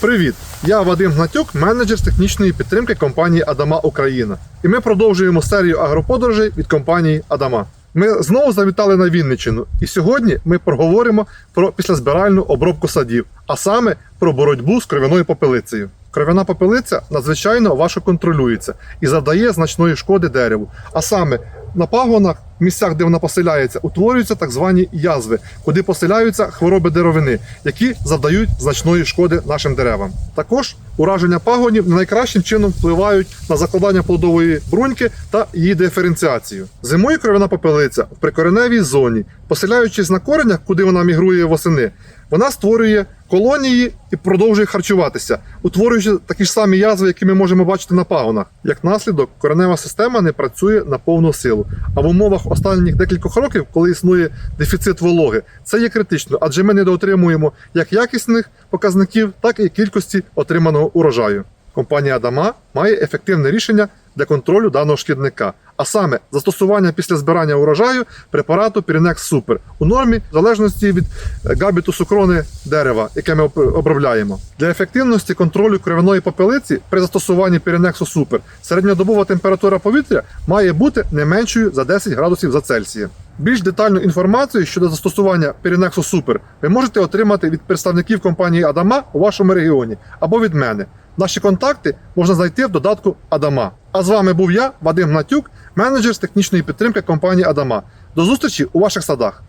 Привіт! Я Вадим Гнатюк, менеджер з технічної підтримки компанії Адама Україна. І ми продовжуємо серію агроподорожей від компанії Адама. Ми знову завітали на Вінниччину, і сьогодні ми проговоримо про післязбиральну обробку садів, а саме про боротьбу з кров'яною попелицею. Кров'яна попелиця надзвичайно важко контролюється і завдає значної шкоди дереву. А саме на пагонах, місцях, де вона поселяється, утворюються так звані язви, куди поселяються хвороби деревини, які завдають значної шкоди нашим деревам. Також ураження пагонів найкращим чином впливають на закладання плодової бруньки та її диференціацію. Зимою кров'яна попелиця в прикореневій зоні, поселяючись на коренях, куди вона мігрує восени, вона створює колонії і продовжує харчуватися, утворюючи такі ж самі язви, які ми можемо бачити на пагонах. Як наслідок, коренева система не працює на повну силу. А в умовах останніх декількох років, коли існує дефіцит вологи, це є критично, адже ми недоотримуємо як якісних показників, так і кількості отриманого урожаю. Компанія Адама має ефективне рішення для контролю даного шкідника, а саме застосування після збирання урожаю препарату Pirinex Super у нормі в залежності від е, габітусу крони дерева, яке ми обробляємо. Для ефективності контролю кровяної попелиці при застосуванні Pirinex Super середньодобова температура повітря має бути не меншою за 10 градусів за Цельсієм. Більш детальну інформацію щодо застосування Pirinex Super ви можете отримати від представників компанії Адама у вашому регіоні або від мене. Наші контакти можна знайти в додатку Адама. А з вами був я, Вадим Гнатюк, менеджер з технічної підтримки компанії Адама. До зустрічі у ваших садах.